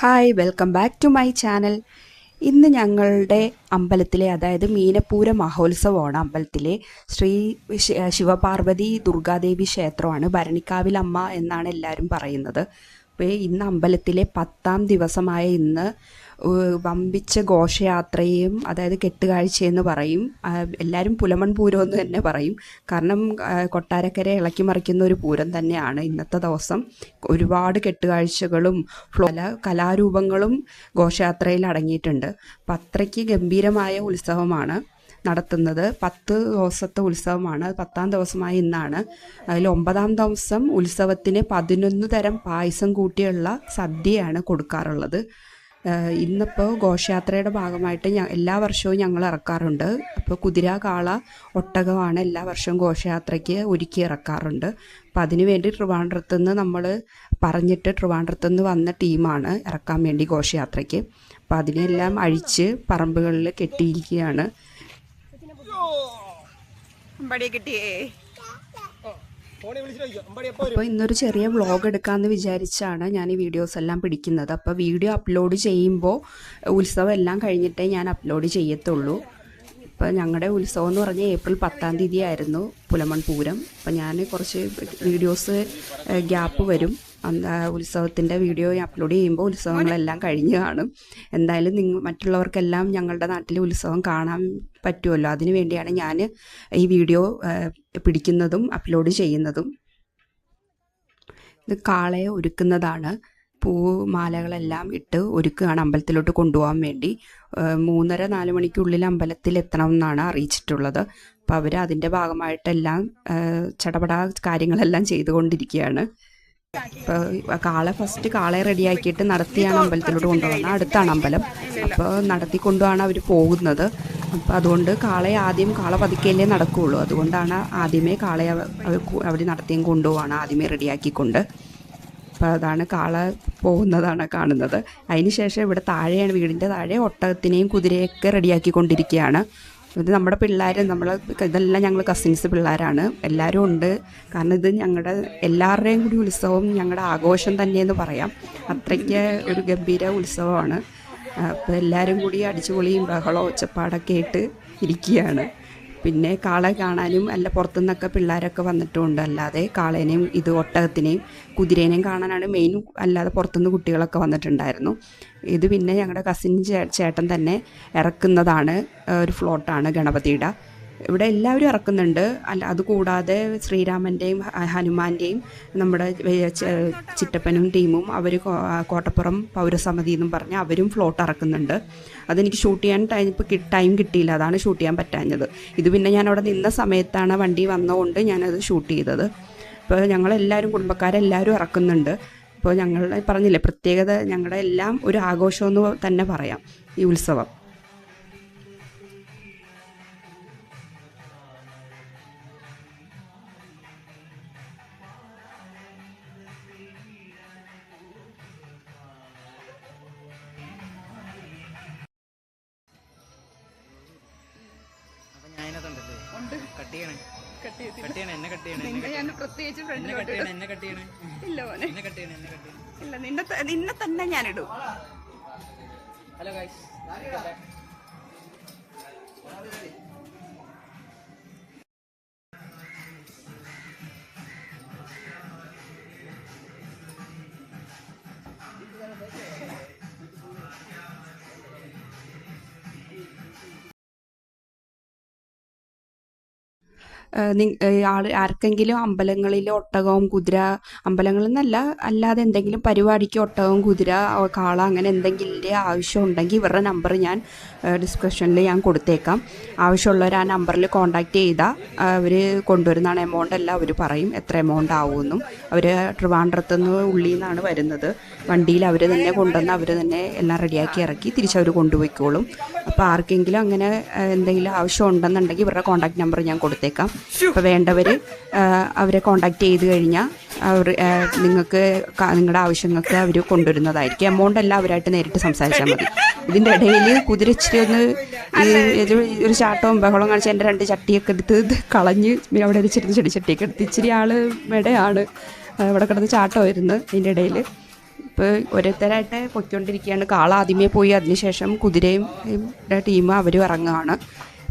Hi welcome back to my channel ഇന്ന് ഞങ്ങളുടെ അമ്പലത്തിലെ അതായത് മീനപ്പൂര മഹോത്സവമാണ് അമ്പലത്തിലെ. ശ്രീ ശിവപാർവതി ദുർഗാദേവി ക്ഷേത്രമാണ്. ഭരണിക്കാവിൽ അമ്മ എന്നാണ് എല്ലാവരും പറയുന്നത്. അപ്പോൾ ഇന്ന് അമ്പലത്തിലെ പത്താം ദിവസമായ ഇന്ന് വമ്പിച്ച ഘോഷയാത്രയും അതായത് കെട്ടുകാഴ്ചയെന്ന് പറയും. എല്ലാവരും പുലമൺ പൂരം എന്ന് തന്നെ പറയും. കാരണം കൊട്ടാരക്കരെ ഇളക്കി മറിക്കുന്ന ഒരു പൂരം തന്നെയാണ് ഇന്നത്തെ ദിവസം. ഒരുപാട് കെട്ടുകാഴ്ചകളും പല കലാരൂപങ്ങളും ഘോഷയാത്രയിൽ അടങ്ങിയിട്ടുണ്ട്. അപ്പം അത്രയ്ക്ക് ഗംഭീരമായ ഉത്സവമാണ് നടത്തുന്നത്. പത്ത് ദിവസത്തെ ഉത്സവമാണ്. പത്താം ദിവസമായ ഇന്നാണ്. അതിൽ ഒമ്പതാം ദിവസം ഉത്സവത്തിന് പതിനൊന്ന് തരം പായസം കൂട്ടിയുള്ള സദ്യയാണ് കൊടുക്കാറുള്ളത്. ഇന്നിപ്പോൾ ഘോഷയാത്രയുടെ ഭാഗമായിട്ട് എല്ലാ വർഷവും ഞങ്ങൾ ഇറക്കാറുണ്ട്. അപ്പോൾ കുതിര കാള ഒട്ടകമാണ് എല്ലാ വർഷവും ഘോഷയാത്രയ്ക്ക് ഒരുക്കി ഇറക്കാറുണ്ട്. അപ്പോൾ അതിനു വേണ്ടി ട്രിവാൻഡ്രത്ത് നിന്ന് നമ്മൾ പറഞ്ഞിട്ട് ട്രിവാൻഡ്രത്ത് നിന്ന് വന്ന ടീമാണ് ഇറക്കാൻ വേണ്ടി ഘോഷയാത്രയ്ക്ക്. അപ്പം അതിനെല്ലാം അഴിച്ച് പറമ്പുകളിൽ കെട്ടിയിരിക്കുകയാണ്. കിട്ടിയേ. അപ്പോൾ ഇന്നൊരു ചെറിയ വ്ളോഗ് എടുക്കാമെന്ന് വിചാരിച്ചാണ് ഞാൻ ഈ വീഡിയോസ് എല്ലാം പിടിക്കുന്നത്. അപ്പോൾ വീഡിയോ അപ്ലോഡ് ചെയ്യുമ്പോൾ ഉത്സവം എല്ലാം കഴിഞ്ഞിട്ടേ ഞാൻ അപ്ലോഡ് ചെയ്യത്തുള്ളൂ. ഇപ്പോൾ ഞങ്ങളുടെ ഉത്സവം എന്ന് പറഞ്ഞാൽ ഏപ്രിൽ പത്താം തീയതി ആയിരുന്നു പുലമൺ പൂരം. അപ്പോൾ ഞാൻ കുറച്ച് വീഡിയോസ് ഗ്യാപ്പ് വരും. ഉത്സവത്തിന്റെ വീഡിയോ അപ്ലോഡ് ചെയ്യുമ്പോൾ ഉത്സവങ്ങളെല്ലാം കഴിഞ്ഞ് കാണും. എന്തായാലും നിങ്ങൾ മറ്റുള്ളവർക്കെല്ലാം ഞങ്ങളുടെ നാട്ടിലെ ഉത്സവം കാണാൻ പറ്റുമല്ലോ അതിനു വേണ്ടിയാണ് ഞാൻ ഈ വീഡിയോ പിടിക്കുന്നതും അപ്ലോഡ് ചെയ്യുന്നതും. ഇത് കാളയെ ഒരുക്കുന്നതാണ്. പൂ മാലകളെല്ലാം ഇട്ട് ഒരുക്കുകയാണ് അമ്പലത്തിലോട്ട് കൊണ്ടുപോകാൻ വേണ്ടി. മൂന്നര നാല് മണിക്കുള്ളിൽ അമ്പലത്തിൽ എത്തണമെന്നാണ് അറിയിച്ചിട്ടുള്ളത്. അപ്പോൾ അവർ അതിന്റെ ഭാഗമായിട്ടെല്ലാം ചടപടാ കാര്യങ്ങളെല്ലാം ചെയ്തുകൊണ്ടിരിക്കുകയാണ്. കാളെ ഫസ്റ്റ് കാളയെ റെഡിയാക്കിയിട്ട് നടത്തിയാണ് അമ്പലത്തിലോട്ട് കൊണ്ടുപോകുന്നത് അടുത്താണ് അമ്പലം. അപ്പോൾ നടത്തി കൊണ്ടുമാണ് അവർ പോകുന്നത്. അപ്പോൾ അതുകൊണ്ട് കാളയെ ആദ്യം കാള പതുക്കെയല്ലേ നടക്കുകയുള്ളൂ അതുകൊണ്ടാണ് ആദ്യമേ കാളയെ അവർ നടത്തിയും കൊണ്ടുപോവാണ് ആദ്യമേ റെഡിയാക്കിക്കൊണ്ട് അപ്പോൾ അതാണ് കാള പോകുന്നതാണ് കാണുന്നത്. അതിന് ശേഷം ഇവിടെ താഴെയാണ് വീടിന്റെ താഴെ ഒട്ടകത്തിനെയും കുതിരയൊക്കെ റെഡിയാക്കിക്കൊണ്ടിരിക്കുകയാണ് ഇത് നമ്മുടെ പിള്ളേർ നമ്മൾ ഇതെല്ലാം ഞങ്ങൾ കസിൻസ് പിള്ളേരാണ്. എല്ലാവരും ഉണ്ട്. കാരണം ഇത് ഞങ്ങളുടെ എല്ലാവരുടെയും കൂടി ഉത്സവം ഞങ്ങളുടെ ആഘോഷം തന്നെയെന്ന് പറയാം. അത്രയ്ക്ക് ഒരു ഗംഭീര ഉത്സവമാണ്. അപ്പോൾ എല്ലാവരും കൂടി അടിച്ചുപൊളിയും ബഹളവും ഒച്ചപ്പാടൊക്കെ ആയിട്ട് ഇരിക്കുകയാണ്. പിന്നെ കാളെ കാണാനും അല്ല പുറത്തുനിന്നൊക്കെ പിള്ളേരൊക്കെ വന്നിട്ടുമുണ്ട് അല്ലാതെ കാളേനെയും ഇത് ഒട്ടകത്തിനെയും കുതിരേനെയും കാണാനാണ് മെയിൻ അല്ലാതെ പുറത്തുനിന്ന് കുട്ടികളൊക്കെ വന്നിട്ടുണ്ടായിരുന്നു. ഇത് പിന്നെ ഞങ്ങളുടെ കസിൻ ചേട്ടൻ തന്നെ ഇറക്കുന്നതാണ് ഒരു ഫ്ലോട്ടാണ് ഗണപതിയുടെ. ഇവിടെ എല്ലാവരും ഇറക്കുന്നുണ്ട്. അല്ല അതുകൂടാതെ ശ്രീരാമന്റെയും ഹനുമാന്റെയും നമ്മുടെ ചിറ്റപ്പനും ടീമും അവർ കോട്ടപ്പുറം പൗരസമിതി എന്നും പറഞ്ഞ് അവരും ഫ്ലോട്ട് ഇറക്കുന്നുണ്ട്. അതെനിക്ക് ഷൂട്ട് ചെയ്യാൻ ടൈം ഇപ്പോൾ ടൈം കിട്ടിയില്ല. അതാണ് ഷൂട്ട് ചെയ്യാൻ പറ്റാഞ്ഞത്. ഇത് പിന്നെ ഞാൻ അവിടെ നിന്ന സമയത്താണ് വണ്ടി വന്നതുകൊണ്ട് ഞാനത് ഷൂട്ട് ചെയ്തത്. ഇപ്പോൾ ഞങ്ങളെല്ലാവരും കുടുംബക്കാരെല്ലാവരും ഇറക്കുന്നുണ്ട്. ഇപ്പോൾ ഞങ്ങൾ പറഞ്ഞില്ലേ പ്രത്യേകത ഞങ്ങളുടെ എല്ലാം ഒരു ആഘോഷമെന്ന് തന്നെ പറയാം ഈ ഉത്സവം. കട്ട് ചെയ്യണേ? കട്ട് ചെയ്യണേ? എന്നെ കട്ട് ചെയ്യണേ? നിന്നെ ഞാൻ പ്രത്യേകിച്ച് എന്നെ ഫ്രണ്ടിലോട്ട് ചെയ്യണേ? എന്നെ കട്ട് ചെയ്യണേ? ഇല്ല മോനെ. എന്നെ കട്ട് ചെയ്യണേ? എന്നെ കട്ട് ചെയ്യണേ? ഇല്ല നിന്നെ ത- നിന്നെ തന്നെ ഞാൻ ഇടും ഹലോ ഗൈസ് ആർക്കെങ്കിലും അമ്പലങ്ങളിൽ ഒട്ടകവും കുതിര അമ്പലങ്ങളിൽ നിന്നല്ല അല്ലാതെ എന്തെങ്കിലും പരിപാടിക്ക് ഒട്ടകവും കുതിര കാള അങ്ങനെ എന്തെങ്കിലും ആവശ്യം ഉണ്ടെങ്കിൽ ഇവരുടെ നമ്പർ ഞാൻ ഡിസ്ക്രിപ്ഷനിൽ ഞാൻ കൊടുത്തേക്കാം. ആവശ്യമുള്ളവർ ആ നമ്പറിൽ കോൺടാക്റ്റ് ചെയ്താൽ അവർ കൊണ്ടുവരുന്നതാണ് എമൗണ്ട് എല്ലാം അവർ പറയും എത്ര എമൗണ്ട് ആവുമെന്നും. അവർ ട്രിവാൻഡ്രത്തു നിന്ന് ഉള്ളിൽ നിന്നാണ് വരുന്നത്. വണ്ടിയിൽ അവർ തന്നെ കൊണ്ടുവന്ന് അവർ തന്നെ എല്ലാം റെഡിയാക്കി ഇറക്കി തിരിച്ചവർ കൊണ്ടുപോയിക്കോളും. അപ്പോൾ ആർക്കെങ്കിലും അങ്ങനെ എന്തെങ്കിലും ആവശ്യം ഉണ്ടെന്നുണ്ടെങ്കിൽ ഇവരുടെ കോൺടാക്ട് നമ്പർ ഞാൻ കൊടുത്തേക്കാം. അപ്പോൾ വേണ്ടവർ അവരെ കോണ്ടാക്ട് ചെയ്ത് കഴിഞ്ഞാൽ അവർ നിങ്ങൾക്ക് നിങ്ങളുടെ ആവശ്യങ്ങൾക്ക് അവർ കൊണ്ടുവരുന്നതായിരിക്കും. എമൗണ്ട് എല്ലാം അവരായിട്ട് നേരിട്ട് സംസാരിച്ചാൽ മതി. ഇതിന്റെ ഇടയിൽ കുതിര ഇച്ചിരി ഒന്ന് ഒരു ചാട്ടവും ബഹളവും കാണിച്ച് എന്റെ രണ്ട് ചട്ടിയൊക്കെ എടുത്ത് കളഞ്ഞ് പിന്നെ അവിടെ ഒരു ചെറിയ ചെടി ചട്ടിയൊക്കെ എടുത്ത് ഇച്ചിരി ആൾ മെടയാണ് അവിടെ കിടന്ന് ചാട്ടമായിരുന്നു അതിന്റെ ഇടയിൽ ഇപ്പോൾ ഓരോരുത്തരായിട്ട് പൊയ്ക്കൊണ്ടിരിക്കുകയാണ്. കാള ആദ്യമേ പോയി. അതിനുശേഷം കുതിരയും ടീം അവരും ഇറങ്ങുകയാണ്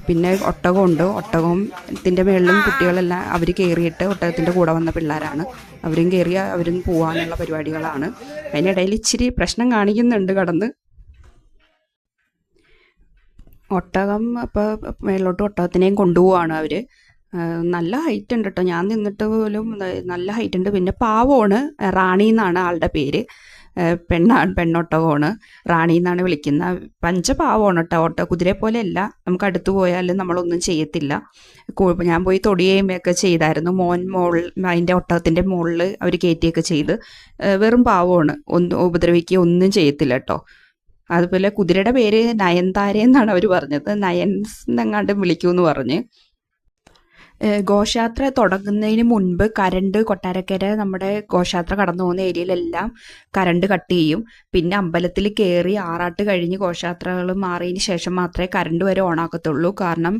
പിന്നെ ഒട്ടകമുണ്ട് ഒട്ടകത്തിന്റെ മേളിലും കുട്ടികളെല്ലാം അവർ കയറിയിട്ട് ഒട്ടകത്തിന്റെ കൂടെ വന്ന പിള്ളേരാണ്. അവരും കയറി അവരും പോകാനുള്ള പരിപാടികളാണ്. അതിനിടയിൽ ഇച്ചിരി പ്രശ്നം കാണിക്കുന്നുണ്ട് കടന്ന്. ഒട്ടകം അപ്പോൾ മേളിലോട്ട് ഒട്ടകത്തിനെയും കൊണ്ടുപോവാണ് അവർ നല്ല ഹൈറ്റ് ഉണ്ട് കേട്ടോ ഞാൻ നിന്നിട്ട് പോലും നല്ല ഹൈറ്റ് ഉണ്ട്. പിന്നെ പാവമാണ്. റാണി എന്നാണ് ആളുടെ പേര്. പെണ്ണാണ് പെണ്ണൊട്ടകമാണ് റാണി എന്നാണ് വിളിക്കുന്ന. പഞ്ചപാവമാണ് കേട്ടോ ഒട്ട കുതിരയെ പോലെയല്ല. നമുക്ക് അടുത്ത് പോയാലും നമ്മളൊന്നും ചെയ്യത്തില്ല. ഞാൻ പോയി തൊടിയേമയൊക്കെ ചെയ്തായിരുന്നു. മോൻ മോൾ അതിന്റെ ഒട്ടകത്തിന്റെ മുകളിൽ അവർ കയറ്റിയൊക്കെ ചെയ്ത്. വെറും പാവമാണ്. ഒന്നും ഉപദ്രവിക്കുക ഒന്നും ചെയ്യത്തില്ല കേട്ടോ അതുപോലെ കുതിരയുടെ പേര് നയൻതാര എന്നാണ് അവർ പറഞ്ഞത്. നയൻസ് എന്നെങ്ങാണ്ട് വിളിക്കുമെന്ന് പറഞ്ഞ്. ഘോഷയാത്ര തുടങ്ങുന്നതിന് മുൻപ് കരണ്ട് കൊട്ടാരക്കര നമ്മുടെ ഘോഷയാത്ര കടന്നു പോകുന്ന ഏരിയയിലെല്ലാം കരണ്ട് കട്ട് ചെയ്യും. പിന്നെ അമ്പലത്തിൽ കയറി ആറാട്ട് കഴിഞ്ഞ് ഘോഷയാത്രകൾ മാറിയതിന് ശേഷം മാത്രമേ കരണ്ട് വരെ ഓണാക്കത്തുള്ളൂ. കാരണം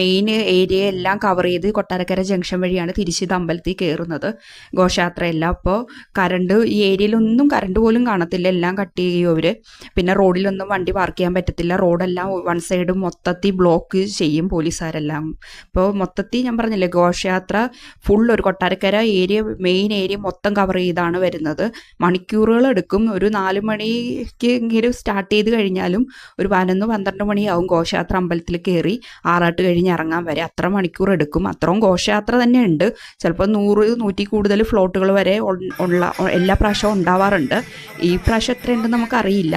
മെയിൻ ഏരിയ എല്ലാം കവർ ചെയ്ത് കൊട്ടാരക്കര ജംഗ്ഷൻ വഴിയാണ് തിരിച്ചിത് അമ്പലത്തിൽ കയറുന്നത്. ഘോഷയാത്രയെല്ലാം അപ്പോൾ കരണ്ട് ഈ ഏരിയയിലൊന്നും കരണ്ട് പോലും കാണത്തില്ല. എല്ലാം കട്ട് ചെയ്യും അവർ പിന്നെ റോഡിലൊന്നും വണ്ടി പാർക്ക് ചെയ്യാൻ പറ്റത്തില്ല. റോഡെല്ലാം വൺ സൈഡ് മൊത്തത്തിൽ ബ്ലോക്ക് ചെയ്യും പോലീസുകാരെല്ലാം. അപ്പോൾ മൊത്തത്തിൽ ഞാൻ പറഞ്ഞില്ലേ ഘോഷയാത്ര ഫുൾ ഒരു കൊട്ടാരക്കര ഏരിയ മെയിൻ ഏരിയ മൊത്തം കവർ ചെയ്താണ് വരുന്നത്. മണിക്കൂറുകൾ എടുക്കും. ഒരു നാല് മണിക്ക് എങ്കിലും സ്റ്റാർട്ട് ചെയ്ത് കഴിഞ്ഞാലും ഒരു പതിനൊന്ന് പന്ത്രണ്ട് മണിയാവും ഘോഷയാത്ര അമ്പലത്തിൽ കയറി ആറാട്ട് കഴിഞ്ഞ് ഇറങ്ങാൻ വരെ. അത്ര മണിക്കൂർ എടുക്കും. അത്രയും ഘോഷയാത്ര തന്നെ ഉണ്ട് ചിലപ്പോൾ നൂറ് നൂറ്റി കൂടുതൽ ഫ്ലോട്ടുകൾ വരെ ഉള്ള എല്ലാ പ്രാവശ്യവും ഉണ്ടാവാറുണ്ട്. ഈ പ്രാവശ്യം എത്രയുണ്ടെന്ന് നമുക്കറിയില്ല.